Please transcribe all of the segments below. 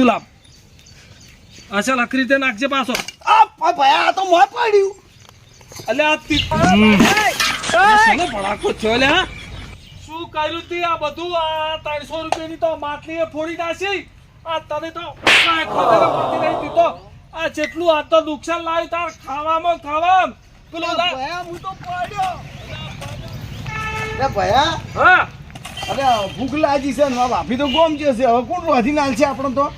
શું લાભ અસલ રીતે નાખજે પાછો. આ આ તો મોં પડ્યું. અલે આ તી- શેનો ભડાકો થયો લે શું કર્યું તે આ બધું? આ ત્રણસો રૂપિયાની તો માટલી ફોડી નાખી. આ તને તો ખબર નહીં તી તો. આ જેટલું આ તો નુકસાન લાવ્યું તાર ખાવામાં ખાવામાં. પેલો ભયા હું તો પડ્યો. અરે ભયા. હા. અરે ભૂખ લાગી છે ને ભાભી તો ગોમ છે. હવે કોણ રોધી નાલ છે આપણો તો?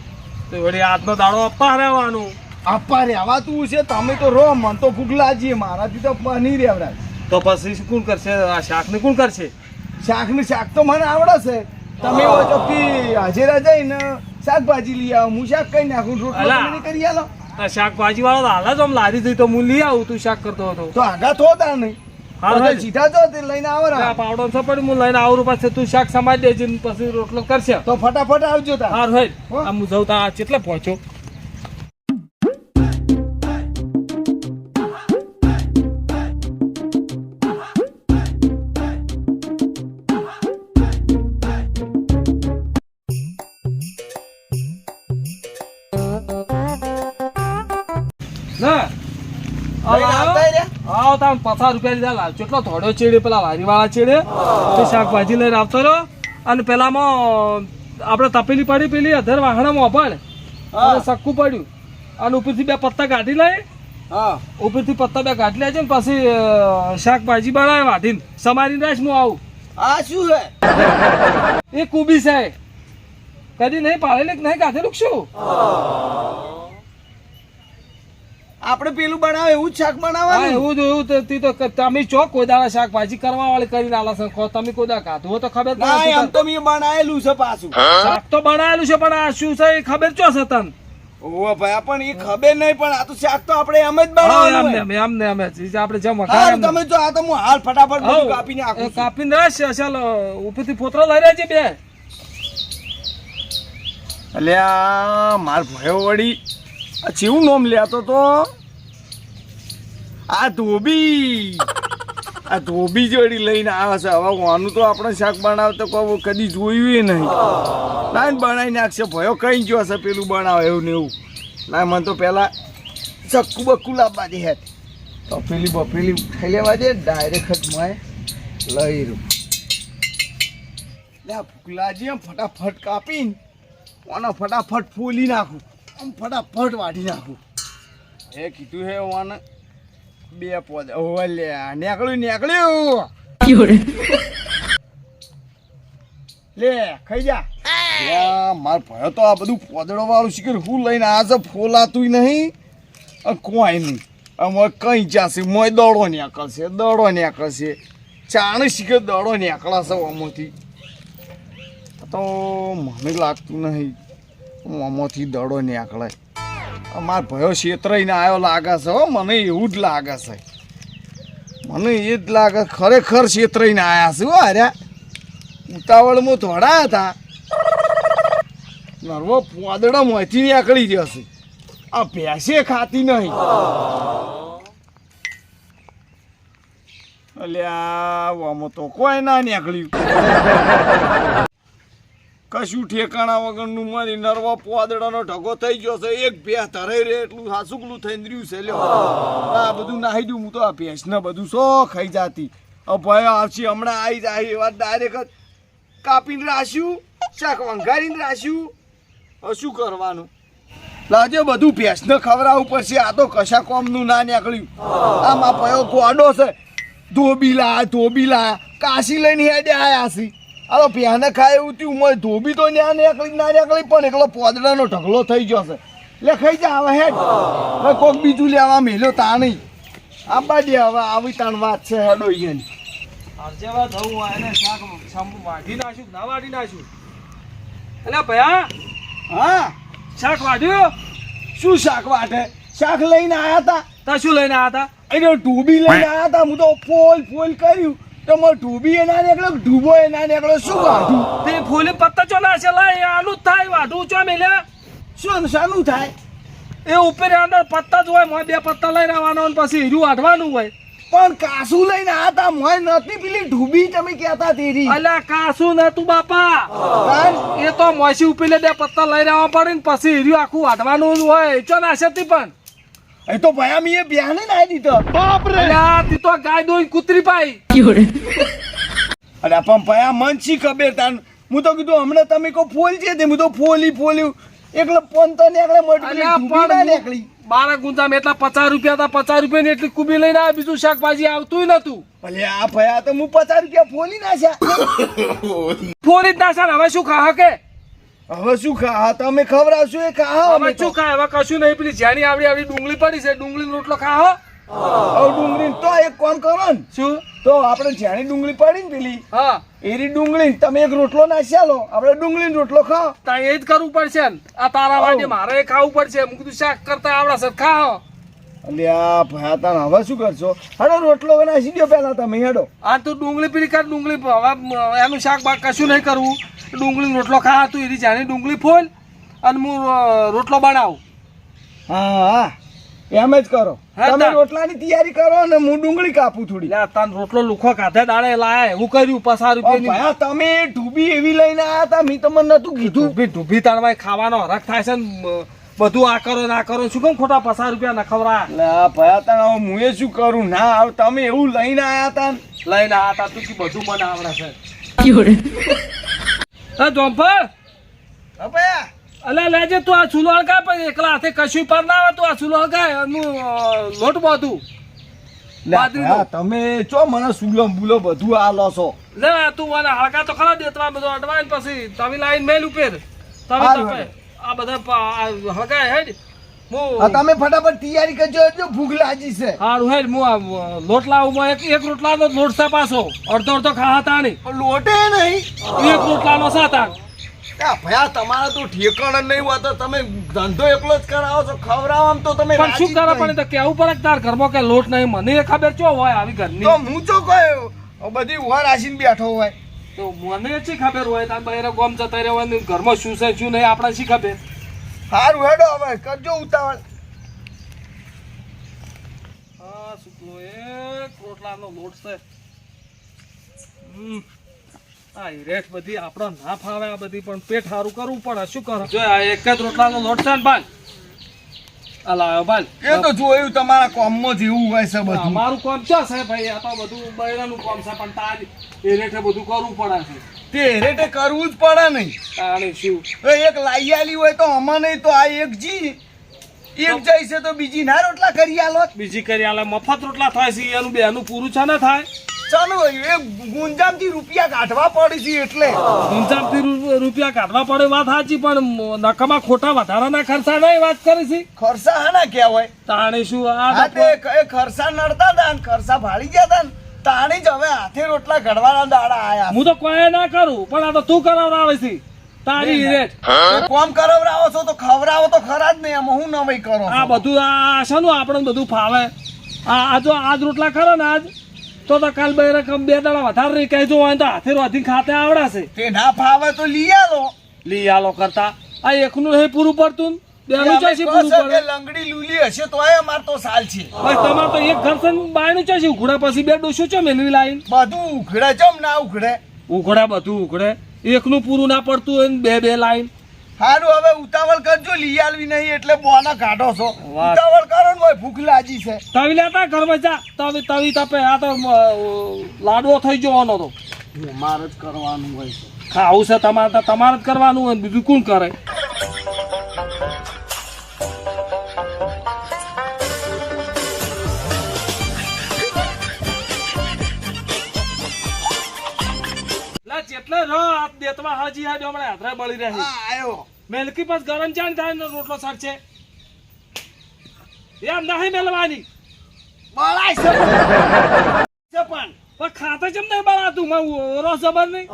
તો વળી આજનો દાડો આપવા રહેવાનું. આપા રહેવાતું છે તમે તો રો મન તો ભૂખ લાગી મારાથી તો નહીં રહેવડાય તો પછી કોણ કરશે? આ શાક ને કોણ કરશે? શાક ને શાક તો મને આવડે છે. તમે કે હાજેરા જઈને શાકભાજી લઈ આવો હું શાક કઈ નાખું રોટલો. તમે કરી આલો. આ શાકભાજી વાળો હાલ જ આમ લારી થઈ તો હું લઈ આવું તું શાક કરતો હતો. તો આગા થો તા નહીં. હા, હા. સીધા જો તે લઈને આવો ને. પાવડો છે પણ હું લઈને આવરું પાસે તું શાક સમાજ દેજે પછી રોટલો કરશે. તો ફટાફટ આવજો હોય હો. હું જઉં તા કેટલે પહોંચ્યો? આવ પચાસ રૂપિયા લીધા લાવ કેટલો થોડો ચેડે? પેલા વારી વાળા ચેડે? તે શાકભાજી લઈને આવતો રહ્યો. અને પેલામાં આપણે તપેલી પડી પેલી અધર વાહણામાં પણ હા. સક્કું પડ્યું. અને ઉપરથી બે પત્તા કાઢી લઈ. હા. ઉપરથી પત્તા બે કાઢી લેજે ને પછી શાકભાજી બનાવે વાઢીને. સમારી રાખ હું આવું. આ શું છે? એ કુબી છે. કદી નહીં પાડેલી નહીં કાઢેલું શું? આપણે પેલું બનાવે એવું જ શાક બનાવવાનું? એવું એવું તો તી તો તમે ચો કોદાળા શાક ભાજી કરવા વાળી કરીને આલા છે કો તમે કોદા દાડા તો ખબર ના એમ તો મેં બનાવેલું છે પાછું. શાક તો બનાવેલું છે પણ આ શું છે એ ખબર ચો છે તન ઓ ભાઈ પણ એ ખબર નહીં પણ આ તો શાક તો આપણે એમ જ બનાવવાનું હોય. એમ ને એમ જ. આપણે જેમ હા એમ તમે જો આ તો હું હાલ ફટાફટ બધું કાપીને આખું છું. કાપીને રહેશે ચાલો ઉપરથી ફોતરો લઈ રહેજે બે. અલ્યા માર ભયો વળી. આ ચેવું નોમ લેતો તો? આ ધોબી આ ધોબી જોડી લઈને આવે છે. હવે વાનું તો આપણે શાક બનાવતો કોઈ કદી જોયું નહીં. ના બનાવી નાખશે. ભયો કઈ ગયો હશે પેલું બનાવે એવું ને એવું. ના મને તો પહેલાં ચક્કુ બક્કુ લાવવા દે હેત. તપેલી બપેલી ખાઈ લેવા દે ડાયરેક્ટ જ મેં લઈ રહ્યું લે ફૂકલાજી ફટાફટ કાપીને, કોના ફટાફટ ફૂલી નાખું? આમ ફટાફટ વાઢી નાખું. એ કીધું હે ઓને બે પોદ ઓલે લે નેકળ્યું નીકળ્યું. લે ખાઈ જા. માર ભયો તો આ બધું પોદડો વાળું શીખર હું લઈને આ છે ફોલાતું નહીં. કોઈ નહીં. અમે કઈ જાશે મોય દડો નીકળશે દડો નીકળશે. ચાણ શીખર દડો નીકળાશે આમાંથી. તો મને લાગતું નહીં. આમાંથી દડો નીકળે. મારા ભયો છેતરાઈને આવ્યો લાગે છે, હો, મને એવું જ લાગે છે. મને એ જ લાગે ખરેખર છેતરાઈને આવ્યા છે, હો, અરે. ઉતાવળમાં થોડા હતા. નર્વો પોદડા મોથી નીકળી જશે આ ભેંસે ખાતી નહીં. અલ્યા, આમાં તો કોઈ ના નીકળ્યું. કશું ઠેકાણા વગરનું મારી નરવા પોદડાનો ઢગો થઈ ગયો છે. એક ભેંસ ધરાઈ રે એટલું સાસુકલું થઈને રહ્યું છે. લ્યો. આ બધું નાહી દઉં હું તો. આ ભેંસને બધું સો ખાઈ જાતી. ભાઈ, આવશે હમણાં આવી જાય એવા ડાયરેક્ટ કાપીને રાખ્યું, શાક વંઘારીને રાખ્યું. શું કરવાનું? લાજે બધું ભેંસને ખવડાવવું પડશે. આ તો કશા કોમનું ના નીકળ્યું. આમાં પયો ગોડો છે. ધોબી ધોબીલા. ધોબી લાયા કાશી લઈને હેડે આયા છે. તો પ્યાને ખાય એવું થયું. મોય ધોબી તો ન્યા નીકળી ના નીકળી પણ એકલો પોદડાનો ઢગલો થઈ ગયો છે. લે ખાઈ જા હવે હેડ. કોક બીજું લેવા મેલ્યો તા નહીં. આંબા દે હવે આવી તાણ વાત છે હેડો અહીંયાની જેવા થવું હોય એને શાક વાઢી નાખ્યું ના વાઢી નાખ્યું? એટલે ભયા હા. શાક વાઢ્યું? શું શાક વાટે શાક લઈને આવ્યા હતા તા શું લઈને આવ્યા હતા એને ઢૂબી લઈને આવ્યા હતા હું તો ફોલ ફોલ કર્યું. તો મો ડૂબી એના નીકળો ડૂબો એના નીકળો શું વાઢું તે ફૂલી પત્તા ચો ના છે લાય આનું થાય વાઢું ચો મેલ્યા શું શાનું થાય? એ ઉપર અંદર પત્તા જ હોય મોય બે પત્તા લઈ રહેવાનો અને પછી હીરું વાઢવાનું હોય. પણ કાસુ લઈને આ તા મોય નતી પેલી ડૂબી તમે કહેતા તેરી. અલ્યા કાશું ને તું બાપા એ તો મોસી ઉપીને બે પત્તા લઈ રહેવા પડે ને પછી હીરું આખું વાઢવાનું હોય. ચો નાશેતી પણ. એ તો ભયા મીએ બ્યાને નાઈ દીધો. અલ્યા તી તો ગાય દોઈ કુતરી પાઈ. અરે પણ ભયા મન શી ખબર તાન? હું તો કીધું હમણાં તમે કો ફોલ છે તે? હું તો ફોલી ફોલ્યું એકલો પંત ને એકલે મોટી પેલી અલ્યા ઢૂબી ના પણ નીકળી. બારા ગુંજામાં એટલા પચાસ રૂપિયા હતા પચાસ રૂપિયા ની એટલી કુબી લઈને આવ્યા બીજું શાકભાજી આવતું નતું ભલે આ ભયા તો હું પચાસ રૂપિયા ફોલી નાખ્યા. ફોલી જ નાખ્યા ને હવે શું ખા કે હવે શું ખા તમે ખવડાવશો એ ખા હવે શું ખા હવે કશું નહીં પેલી જ્યાંની આવડી આવડી ડુંગળી પડી છે ડુંગળી રોટલો ખાઓ હવે ડુંગળી તો એક કામ કરો ને. શું? તો આપણે જ્યાંની ડુંગળી પડી ને પેલી હા. એરી ડુંગળી તમે એક રોટલો નાખ્યા લો આપણે ડુંગળી રોટલો ખાઓ. તા એ જ કરવું પડશે ને. આ તારા વાડે મારે એ ખાવું પડશે. હું કીધું શાક કરતા આવડા સર ખાઓ એટલે આ ભયા તાન હવે શું કરશો? હેડો રોટલો બનાવી દો પહેલા તમે હેડો. આ તો ડુંગળી પીરી કર ડુંગળી હવે એનું શાક બાક કશું નહીં કરવું. ડુંગળી રોટલો ખા તું એની જાણી ડુંગળી ફોલ અને હું રોટલો બનાવું. હા હા. એમ જ કરો. તમે રોટલાની તૈયારી કરો ને હું ડુંગળી કાપું થોડી. લા તાન રોટલો લુખો કાધે દાડે લાય હું કર્યું પસાર રૂપિયા રૂપિયાની. ભયા તમે ઢૂબી એવી લઈને આયા તા મેં તમને નતું કીધું. ઢૂભી ઢૂબી તાણવાય ખાવાનો હરખ થાય છે ને બધું આ કરો ના કરો શું કેમ ખોટા પસાર રૂપિયા નખવરા લા ભયા તા હવે હું એ શું કરું? ના હવે તમે એવું લઈને આયા હતા લઈને આયા તા તું કે બધું મને આવડે છે? હા જોમ્પર હા ભયા લેજે તું આ ચૂલો હળગાય પણ એકલા હાથે કશું પર ના આવે તું આ ચૂલો હળગાય એનું લોટ બધું. તમે ચો મને સુલો બુલો બધું આ લો છો? લે તું મને તો ખરા દેતવા બધો અડવાઈન પછી તમે લાઈન મેલ ઉપર. તવી આ બધા પ- આ હળગાય હેડ. હા હું તમે ફટાફટ તૈયારી કરજો એટલે ભૂખ લાગી છે. હારું હેડ હું આ લોટલા લાવું માં એક રોટલા રોટલાનો લોટ છે પાછો. અડધો અડધો ખા તાણી પણ લોટે નહીં. એક રોટલા નો સાતા ભયા તમારા તો ઠેકાણ નહીં હોતો તમે ધંધો એકલો જ કરાવો છો. ખવડાવવામાં તો તમે પણ શું કરે? પણ તો કેવું પડે તાર ઘરમાં કે લોટ નહીં. મને એ ખબર ચો હોય આવી નહીં. ઘરની. તો હું ચો કયો બધી ઊભા રાખીને બેઠો હોય. તો મને શી ખબર હોય? તાર બહેરે ગોમ જતા રહેવા ઘરમાં શું છે શું નહીં? આપણે શી ખબર? સારું હેડો હવે કરજો ઉતાવળ. હા શુક્લો એક રોટલાનો લોટ છે. આ બધી આપણો ના ફાવે આ બધી પણ પેટ સારું કરવું પડે શું કરે? જો આ એક જ રોટલાનો લોટ છે ને ભાઈ. આ ભાઈ. એ તો જોયું તમારા કોમમાં જેવું હોય છે બધું. અમારું કામ ક્યાં છે ભાઈ? આ તો બધું બૈરાનું કોમ છે પણ તાર હિરેટે બધું કરવું પડે છે. તે રેટે કરવું જ પડે નહીં. તાણે શું? એક લાઈ આલી હોય તો આમાં નહીં તો આ એક જી. એક જાય છે તો બીજી ના રોટલા કરી આલો બીજી કરી આલે મફત રોટલા થાય છે એનું બેનું પૂરું છે ને થાય? ચાલો એ ગુંજામથી રૂપિયા કાઢવા પડે છે એટલે. ગુંજામથી રૂપિયા કાઢવા પડે વાત સાચી પણ નકમા ખોટા વધારાના ખર્ચા ના વાત કરે છે? ખર્ચા હાના કહેવાય તાણે શું આ તે ખર્ચા નડતા હતા ને ખર્ચા ભાળી ગયા હતા ને. તાણી જ હવે હાથે રોટલા ઘડવાના દાડા આયા. હું તો કોઈ ના કરું પણ આ તો તું કરાવડાવે છે. તારી રેટ કોમ કરાવરાવો છો તો ખવડાવો તો ખરા જ નહીં એમાં હું નવાઈ કરો આ બધું આ શાનું આપણને બધું ફાવે? આ આ જો આજ રોટલા ખરા ને આજ તો તો કાલ બે રકમ બે દાડા વધારે રહી કહેજો હોય તો હાથે રોધી ખાતે આવડાશે. તે ના ફાવે તો લઈ આલો. કરતા. આ એકનું નહીં પૂરું પડતું બેનું અમે પૂરું પડે? લંગડી લૂલી હશે તોય અમાર તો સાલ છે. ભાઈ તમારે તો એક ઘર બાયનું ચોસી ઉઘડે પછી બે ડોશું છે મેલવી લાઈન બધું ઉઘડે ચમ ના ઉઘડે. ઉઘડે બધું ઉઘડે. એકનું પૂરું ના પડતું હોય બે બે લાઈન હારું હવે ઉતાવળ કરજો લઈ આલવી નહીં એટલે બોના કાઢો છો. ઉતાવળ કરો ને ભાઈ ભૂખ લાગી છે. તવી લેતા ઘરમાં જા. તવી તવી તપે આ તો લાડવો થઈ જવાનો તો. મારે જ કરવાનું હોય છે. ખાવું છે તમારે તમારે જ કરવાનું હોય બીજું કોણ કરે? આ હાજી હાજી હમણાં હાથરા બળી રહી. આયો. મેલકી પાસ ગરમ ચાન થાય ને રોટલો સાચે એમ નહીં મેલવાની. બળાય છે. છે પણ પણ ખાતે જેમ નહીં બળાતું? માં ઓરો જબર નહીં.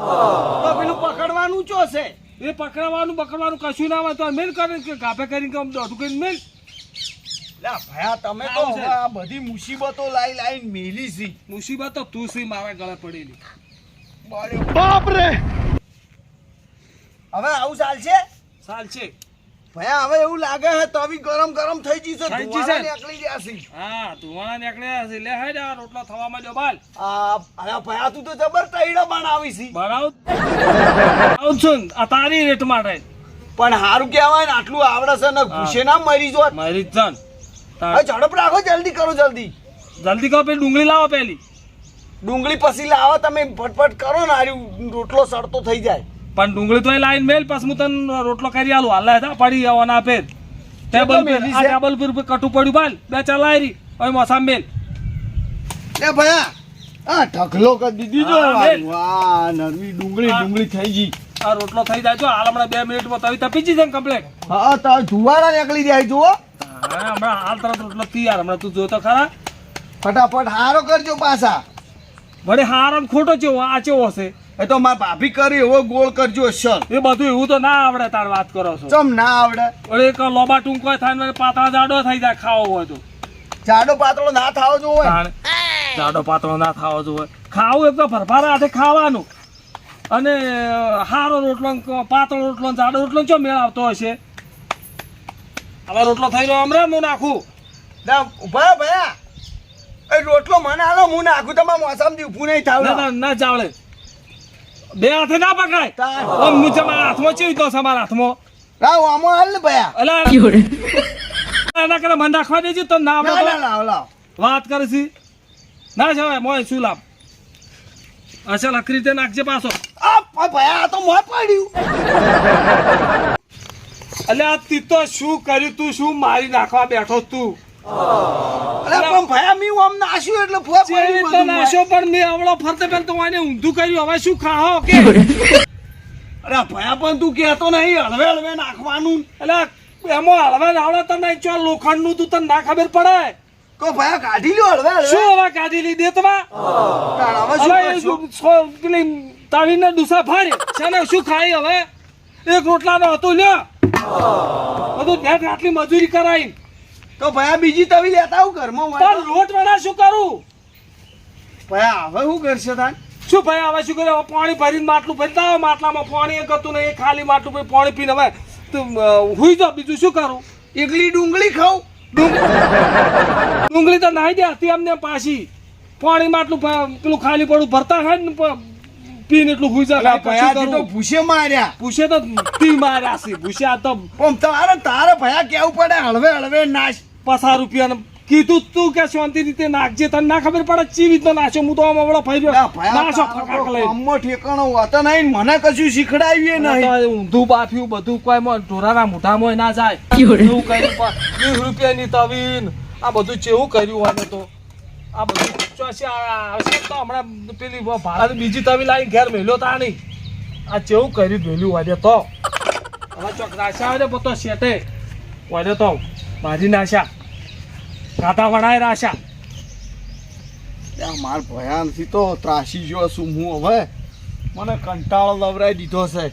તો પેલું પકડવાનું ચો છે? એ પકડવાનું પકડવાનું કશું ના હોય તો મેલ કરીને કે કાપે કરીને કે દોઢું કરીને મેલ. ભયા તમે તો છે. આ બધી મુસીબતો લાઈ લાઈન મેલી છે. મુસીબતો તું સી મારા ગળે પડેલી. બાપ રે. હવે આવું ચાલશે? છે ભયા હવે એવું લાગે છે તવી ગરમ ગરમ થઈ જશે. ધુવાળા નીકળી જશે હા ધુવાણા નીકળ્યા છે. લે હે આ રોટલો થવામાં જો બાલ. આ અરે ભયા તું તો જબર તૈડા બનાવી છે. બનાવ આવ છું આ તારી રેટ માટે. પણ હારું કહેવાય ને આટલું આવડે છે ને ઘૂસે ના મરી જો મરી જ જાન હવે ઝડપ રાખો જલ્દી કરો જલ્દી. જલ્દી કહો પેલી ડુંગળી લાવો પેલી. ડુંગળી પછી લાવો તમે ફટફટ કરો ને આ રોટલો સડતો થઈ જાય. પણ ડુંગળી તો લાઈન મેલ પછી હું તને રોટલો કરી આલું. હાલ હેતા પડી આવવાના ફેર. ટેબલ પર આ ટેબલ પર કટુ પડ્યું બાલ. બે ચાર લાયરી. હવે મોસામ મેલ. એ ભયા આ ઢગલો કરી દીધી જો વાહ નરમી ડુંગળી ડુંગળી થઈ ગઈ. આ રોટલો થઈ જાય જો હાલ હમણાં બે મિનિટમાં તવી તપી જશે ને કમ્પ્લેટ હા તો ધુવાળા નીકળી જાય જુઓ. હમણાં હાલ તરત રોટલો તૈયાર હમણાં તું જોતો ખરા. ફટાફટ હારો કરજો પાછા. વડે હારો ખોટો ચેવો આ ચેવો હશે? એ તો મારા ભાભી કરી એવો ગોળ કરજો સર એ બધું એવું તો ના આવડે તાર વાત કરો છો. ચમ ના આવડે? અરે એક લોબા ટૂંકો થાય ને પાતળા જાડો થઈ જાય ખાવો હોય તો. જાડો પાતળો ના થાવ જો હોય. જાડો પાતળો ના થાવો જો હોય. ખાવું એક તો ભરભારા હાથે ખાવાનું. અને હારો રોટલો પાતળો રોટલો જાડો રોટલો ચો મેળ આવતો હશે? આવા રોટલો થઈ રહ્યો હમણાં હું નાખું. ના ઊભા ભયા એ રોટલો મને આલો હું નાખું. તમારા મોસમ ઊભું નહીં થાવ. ના ના ના ચાવડે બે હાથે ના પકડાય. આમ નીચે મારા હાથમાં ચીવી તો છે મારા હાથમાં? લાવ આમાં હાલ ને ભયા. અલા એના કરે મને રાખવા દેજો તો ના આવડે લાવ લાવ વાત કરે છે ના જવાય મોય શું લાભ અસલ હકરી તે નાખજે પાછો. આ ભયા આ તો મોય પાડ્યું. અલે આ તી તો શું કર્યું તું શું મારી નાખવા બેઠો તું? અરે પણ મી આમ નાશ્યું એટલે ફોર નાશો પણ મેં આવડો ફરતે ઊંધું કર્યું. હવે શું કે અરે પણ તું કહેતો નહીં હળવે હળવે નાખવાનું. એટલે એમાં હળવે આવડે તો નહીં ચો લોખંડનું તું તને ના ખબર પડે? તો ભાઈ કાઢી લ્યો હળવે હળવે. શું હવે કાઢી લી દે તાણ હવે શું? પેલી તાવીને ડૂસા ફાડી. છે ને શું ખાઈ હવે? એક રોટલાનો હતું લ્યો. બધું નેટ આટલી મજૂરી કરાઈ. તો ભયા બીજી તવી લેતા આવું ઘરમાં પણ લોટ વડા શું કરું? ભાઈ હવે શું કરશે તાન? શું ભાઈ હવે શું કરે? પાણી ભરીને માટલું ભરતા હોય માટલામાં પાણી એક હતું ને એ ખાલી માટલું ભાઈ પાણી પીને હવે તું હુઈ જાઓ બીજું શું કરું? એકલી ડુંગળી ખાઉં? ડુંગળી તો નાહી દે હતી અમને પાછી. પાણી માટલું પેલું ખાલી પડું ભરતા હોય ને પીને એટલું હુઈ જાય ભયાથી તો ભૂસે માર્યા. ભૂસે તો તી માર્યા છે પૂછ્યા તો તારે તારે ભયા કેવું પડે? હળવે હળવે નાશ. પચાસ રૂપિયા કીધું તું કે શાંતિ રીતે નાખજે. તને ના ખબર પડે? ચી તો નાખ્યો હું તો આમ હમણાં ફરી નાશો અમ્મો ઠેકાણો હોતો નહીં. મને કશું શીખડાવ્યું નહીં. ઊંધું બાફ્યું બધું. કોઈ મોં ઢોરાના મોઢામાં ના જાય. એવું કર્યું પણ વીસ રૂપિયાની તવીન. આ બધું ચેવું કર્યું હોય તો? આ બધું ચોસી આવશે તો હમણાં પેલી ભારત બીજી તવી લાવી ઘેર મેલ્યો તા નહીં. આ ચેવું કર્યું મેલ્યું હોય તો. હવે ચોક નાશા હોય ને પોતો શેટે હોય તો ભાજી નાશા કાંટા વણાય રાશા. માર ભયાનથી તો ત્રાસી જો શું હું હવે. મને કંટાળો લવરાઈ દીધો છે.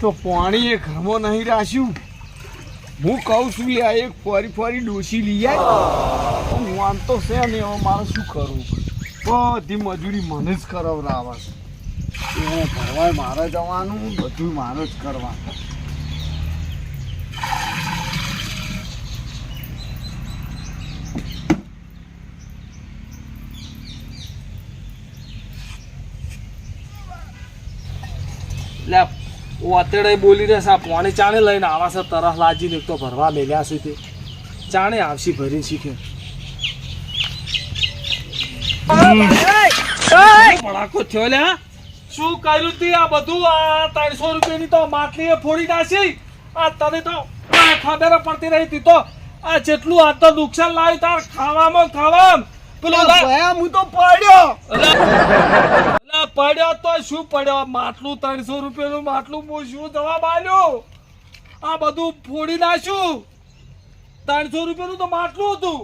તો પાણી એ ઘરમાં નહીં રાખ્યું. હું કહું છું, લે એક ફરી ફરી ડોસી લઈ આય. હું આમ છે ને, હવે મારે શું કરવું? બધી મજૂરી મને જ કરાવરાવે છે. ભરવાય મારે જવાનું બધું મારે જ કરવાનું. લે અત્યારે બોલી રહેશે આ પોણી ચાણે લઈને આવા છે તરસ લાજીને એક તો ભરવા મેલ્યા છે તે. ચાણે આવશી ભરી શીખે. પડાકો થયો લે શું કર્યું તી આ બધું? આ ત્રણસો રૂપિયાની તો માટલી ફોડી નાખી. આ તને તો ખબર પડતી રહી તી તો. આ જેટલું આ તો નુકસાન લાવ્યું તાર ખાવામાં ખાવામાં. પેલો હું તો પડ્યો. શું પડ્યો? માટલું ત્રણસો રૂપિયાનું માટલું હું શું જવાબ આલ્યો આ બધું ફોડી નાખ્યું. ત્રણસો રૂપિયાનું તો માટલું હતું.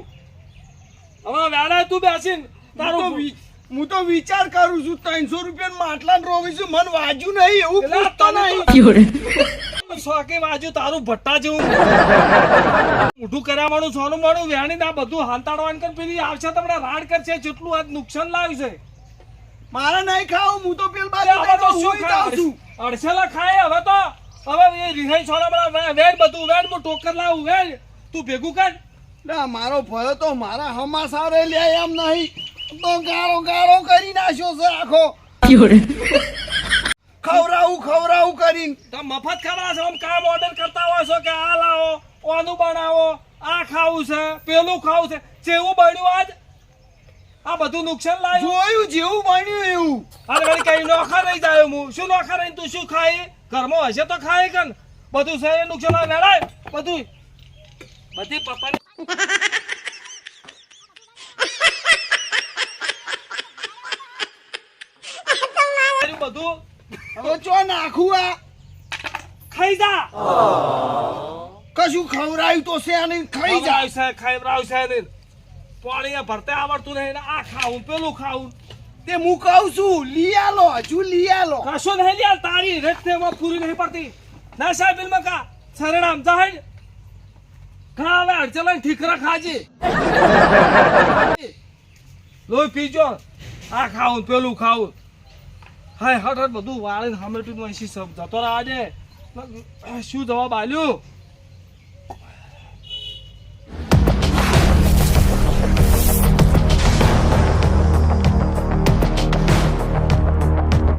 હવે વેળા તું બેસીને. તારું હું તો વિચાર કરું છું ત્રણસો રૂપિયા માટલા રોવીશું મન વાજ્યું નહીં એવું પૂછતો નહીં. શોખી વાજુ તારું ભટ્ટા જેવું. મોઢું કર્યાવાનું સોનું મળું વેણી આ બધું હાંતાડવાનું કરી પેલી આવશે તમને રાડ કરશે જેટલું આજ નુકસાન લાવ્યું છે. મારે નહીં ખાવું હું તો પેલ બાજુ હવે તો શું ખાવ છું. અડસેલા ખાય હવે તો? હવે એ રિહાઈ છોડા બડા વેડ બધું વેડ હું ટોકર લાવું વેડ તું ભેગું કર. ના મારો ભયો તો મારા હમાસારે લે એમ નહીં. તો ગારો ગારો કરી નાખ્યો છે આખો. ખવરાવું ખવરાવું કરીને. તમે મફત ખરા છો આમ કામ ઓર્ડર કરતા હોય છો કે આ લાવો ઓનું બનાવો આ ખાવું છે પેલું ખાવું છે. જેવું બન્યું આજ આ બધું નુકસાન લાવ્યું જોયું જેવું બન્યું એવું. અરે વળી કઈ નોખા રહી જાય હું. શું નોખા રહી તું શું ખાય? ઘરમાં હશે તો ખાય કન. બધું છે નુકસાન આવે લડાય બધું. બધી પપ્પા બધું ચો નાખું આ? ખાઈ જા. કશું ખવરાયું તો છે ખાઈ જાય ખવડાવશે, ખવડાવશે નહીં. પાણીએ ભરતે આવડતું નહીં આ ખાવું પેલું ખાવું તે હું છું, લઈ હજુ લઈ કશું નહીં લ્યા, તારી રેતમાં પૂરી નહીં પડતી. ના સાહેબ, બિલ મકા સરણામ જાહેર ખા હવે અડચલાઈને ઠીકરા ખાજે. લોહી પીજો. આ ખાવું પેલું ખાવું હાય હટ હટ બધું વાળીને હમેટું સબ જતો રહે આજે શું જવાબ આલ્યું?